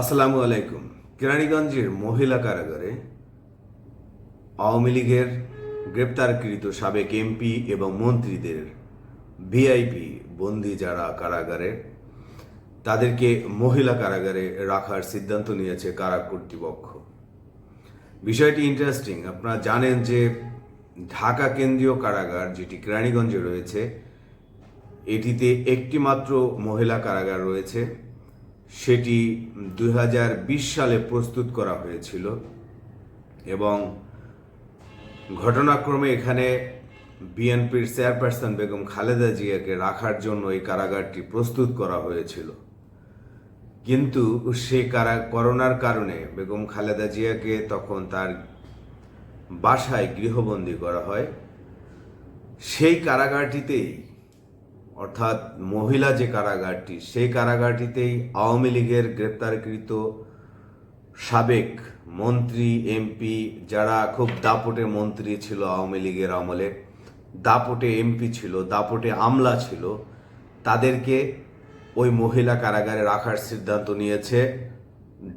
আসসালামু আলাইকুম। কেরানীগঞ্জের মহিলা কারাগারে আওয়ামী লীগের গ্রেপ্তারকৃত সাবেক এমপি এবং মন্ত্রীদের ভিআইপি বন্দি যারা কারাগারে, তাদেরকে মহিলা কারাগারে রাখার সিদ্ধান্ত নিয়েছে কারা কর্তৃপক্ষ। বিষয়টি ইন্টারেস্টিং আপনারা জানেন যে ঢাকা কেন্দ্রীয় কারাগার যেটি কেরানীগঞ্জে রয়েছে, এটিতে একটি মাত্র মহিলা কারাগার রয়েছে। সেটি দুই হাজার বিশ সালে প্রস্তুত করা হয়েছিল এবং ঘটনাক্রমে এখানে বিএনপির চেয়ারপারসন বেগম খালেদা জিয়াকে রাখার জন্য এই কারাগারটি প্রস্তুত করা হয়েছিল। কিন্তু সে কারা, করোনার কারণে বেগম খালেদা জিয়াকে তখন তার বাসায় গৃহবন্দী করা হয়। সেই কারাগারটিতেই অর্থাৎ মহিলা যে কারাগারটি, সেই কারাগারটিতেই আওয়ামী লীগের গ্রেপ্তারকৃত সাবেক মন্ত্রী, এমপি যারা খুব দাপটে মন্ত্রী ছিল আওয়ামী লীগের আমলে, দাপটে এমপি ছিল, দাপটে আমলা ছিল, তাদেরকে ওই মহিলা কারাগারে রাখার সিদ্ধান্ত নিয়েছে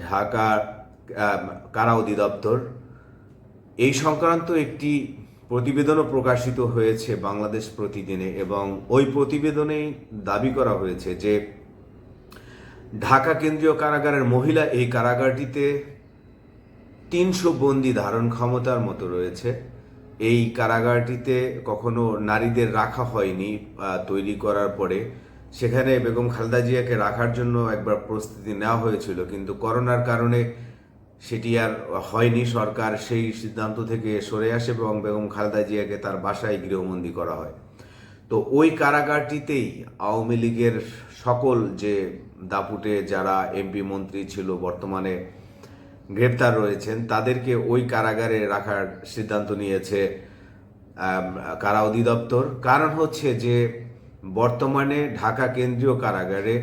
ঢাকা কারা অধিদপ্তর এই সংক্রান্ত একটি প্রতিবেদনও প্রকাশিত হয়েছে বাংলাদেশ প্রতিদিনে এবং ওই প্রতিবেদনেই দাবি করা হয়েছে যে ঢাকা কেন্দ্রীয় কারাগারের মহিলা এই কারাগারটিতে তিনশো বন্দি ধারণ ক্ষমতার মতো রয়েছে। এই কারাগারটিতে কখনো নারীদের রাখা হয়নি তৈরি করার পরে। সেখানে বেগম খালদা জিয়াকে রাখার জন্য একবার প্রস্তুতি নেওয়া হয়েছিল, কিন্তু করোনার কারণে সেটি আর হয়নি। সরকার সেই সিদ্ধান্ত থেকে সরে আসে এবং বেগম খালেদা জিয়াকে তার বাসায় গৃহবন্দী করা হয়। তো ওই কারাগারটিতেই আওয়ামী লীগের সকল যে দাপুটে যারা এমপি মন্ত্রী ছিল, বর্তমানে গ্রেপ্তার রয়েছেন, তাদেরকে ওই কারাগারে রাখার সিদ্ধান্ত নিয়েছে কারা অধিদপ্তর। কারণ হচ্ছে যে বর্তমানে ঢাকা কেন্দ্রীয় কারাগারে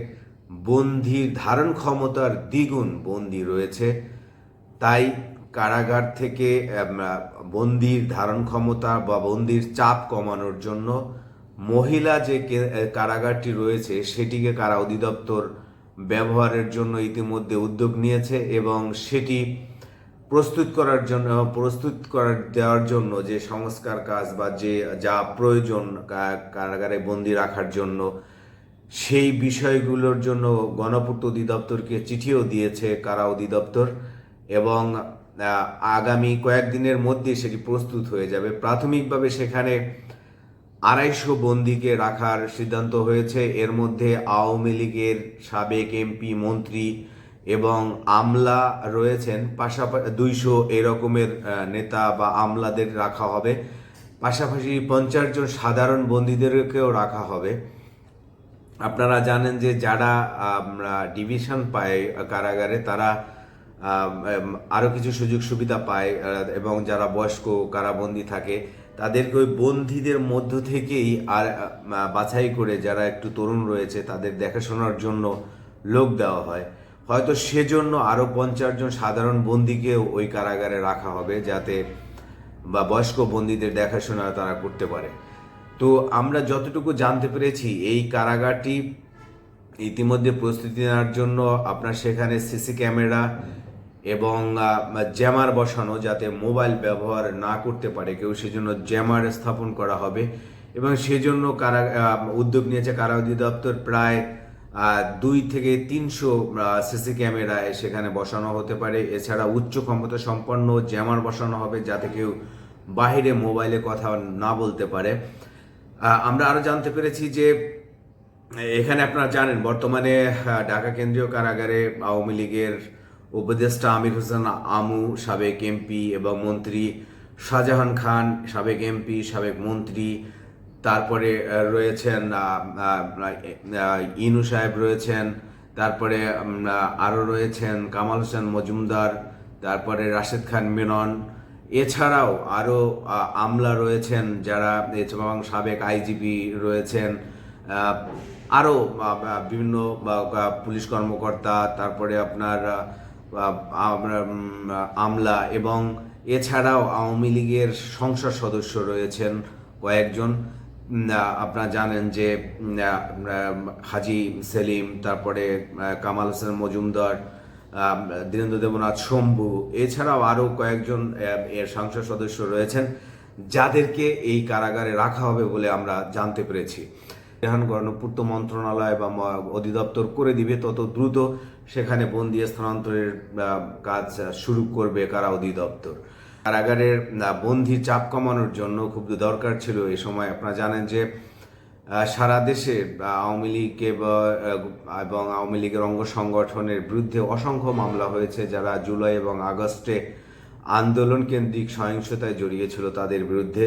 বন্দির ধারণ ক্ষমতার দ্বিগুণ বন্দি রয়েছে। তাই কারাগার থেকে বন্দির ধারণ ক্ষমতা বা বন্দির চাপ কমানোর জন্য মহিলা যে কারাগারটি রয়েছে, সেটিকে কারা অধিদপ্তর ব্যবহারের জন্য ইতিমধ্যে উদ্যোগ নিয়েছে এবং সেটি প্রস্তুত করার জন্য, প্রস্তুত করার, দেওয়ার জন্য যে সংস্কার কাজ বা যে, যা প্রয়োজন কারাগারে বন্দি রাখার জন্য, সেই বিষয়গুলোর জন্য গণপূর্ত অধিদপ্তরকে চিঠিও দিয়েছে কারা অধিদপ্তর। এবং আগামী কয়েকদিনের মধ্যে সেটি প্রস্তুত হয়ে যাবে। প্রাথমিকভাবে সেখানে আড়াইশো বন্দিকে রাখার সিদ্ধান্ত হয়েছে। এর মধ্যে আওয়ামী লীগের সাবেক এমপি, মন্ত্রী এবং আমলা রয়েছেন। পাশাপাশি দুইশো এরকমের নেতা বা আমলাদের রাখা হবে। পাশাপাশি পঞ্চাশ জন সাধারণ বন্দীদেরকেও রাখা হবে। আপনারা জানেন যে যারা ডিভিশন পায় কারাগারে, তারা আরও কিছু সুযোগ সুবিধা পায় এবং যারা বয়স্ক কারাবন্দি থাকে, তাদেরকে ওই বন্দীদের মধ্য থেকেই আর বাছাই করে যারা একটু তরুণ রয়েছে, তাদের দেখাশোনার জন্য লোক দেওয়া হয়। হয়তো সেজন্য আরও পঞ্চাশ জন সাধারণ বন্দীকেও ওই কারাগারে রাখা হবে, যাতে, বা বয়স্ক বন্দীদের দেখাশোনা তারা করতে পারে। তো আমরা যতটুকু জানতে পেরেছি, এই কারাগারটি ইতিমধ্যে প্রস্তুতি নেওয়ার জন্য আপনার সেখানে সিসি ক্যামেরা এবং জ্যামার বসানো যাতে মোবাইল ব্যবহার না করতে পারে, কেউ সেজন্য জ্যামার স্থাপন করা হবে। এবং সেজন্য কারা উদ্যোগ নিয়েছে কারা অধিদপ্তর প্রায় দুই থেকে তিনশো সিসি ক্যামেরায় সেখানে বসানো হতে পারে। এছাড়া উচ্চ ক্ষমতা সম্পন্ন জ্যামার বসানো হবে যাতে কেউ বাইরে মোবাইলে কথা না বলতে পারে। আমরা আরও জানতে পেরেছি যে, এখানে আপনারা জানেন, বর্তমানে ঢাকা কেন্দ্রীয় কারাগারে আওয়ামী লীগের উপদেষ্টা আমির হোসেন আমু, সাবেক এমপি এবং মন্ত্রী শাহজাহান খান, সাবেক এমপি, সাবেক মন্ত্রী, তারপরে রয়েছেন ইনু সাহেব রয়েছেন, তারপরে আরও রয়েছেন কামাল হোসেন মজুমদার, তারপরে রাশেদ খান মেনন। এছাড়াও আরও আমলা রয়েছেন যারা এবং সাবেক আইজিপি রয়েছেন আরও বিভিন্ন পুলিশ কর্মকর্তা, তারপরে আপনার আমলা এবং এছাড়াও আওয়ামী লীগের সংসদ সদস্য রয়েছেন কয়েকজন। আপনারা জানেন যে হাজি সেলিম, তারপরে কামাল হোসেন মজুমদার দীনেন্দ্র দেবনাথ শম্ভু, এছাড়াও আরও কয়েকজন এর সংসদ সদস্য রয়েছেন, যাদেরকে এই কারাগারে রাখা হবে বলে আমরা জানতে পেরেছি। রেহান গণপূর্ত মন্ত্রণালয় বা অধিদপ্তর করে দিবে তত দ্রুত। সেখানে বন্দি স্থানান্তরের কাজ শুরু করবে কারা অধিদপ্তর। কারাগারের বন্দি চাপ কমানোর জন্য খুব দরকার ছিল এই সময়। আপনারা জানেন যে সারা দেশে আওয়ামী আহ, এবং আওয়ামী লীগের অঙ্গ সংগঠনের বিরুদ্ধে অসংখ্য মামলা হয়েছে যারা জুলাই এবং আগস্টে আন্দোলন কেন্দ্রিক সহিংসতায় জড়িয়েছিল তাদের বিরুদ্ধে।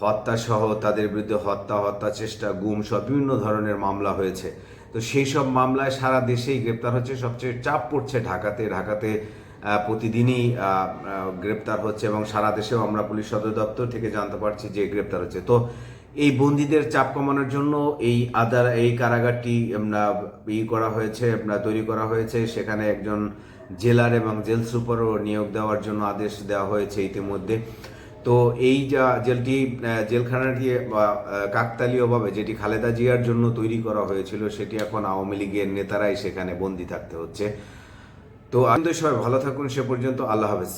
হত্যা সহ তাদের বিরুদ্ধে হত্যা হত্যা চেষ্টা গুম সব বিভিন্ন ধরনের মামলা হয়েছে। তো সেই সব মামলায় সারা দেশেই গ্রেপ্তার হচ্ছে। সবচেয়ে চাপ পড়ছে ঢাকাতে। ঢাকাতে প্রতিদিনই গ্রেপ্তার হচ্ছে এবং সারা দেশেও আমরা পুলিশ সদর দপ্তর থেকে জানতে পারছি যে গ্রেপ্তার হচ্ছে। তো এই বন্দীদের চাপ কমানোর জন্য এই আদার, এই কারাগারটি ই করা হয়েছে তৈরি করা হয়েছে। সেখানে একজন জেলার এবং জেল সুপারও নিয়োগ দেওয়ার জন্য আদেশ দেওয়া হয়েছে ইতিমধ্যে। তো এই যা জেলটি জেলখানাটি কাকতালীয় ভাবে যেটি খালেদা জিয়ার জন্য তৈরি করা হয়েছিল, সেটি এখন আওয়ামী লীগের নেতারাই সেখানে বন্দি থাকতে হচ্ছে। তো আমাদের সবাই ভালো থাকুন, সে পর্যন্ত আল্লাহ হাফেজ।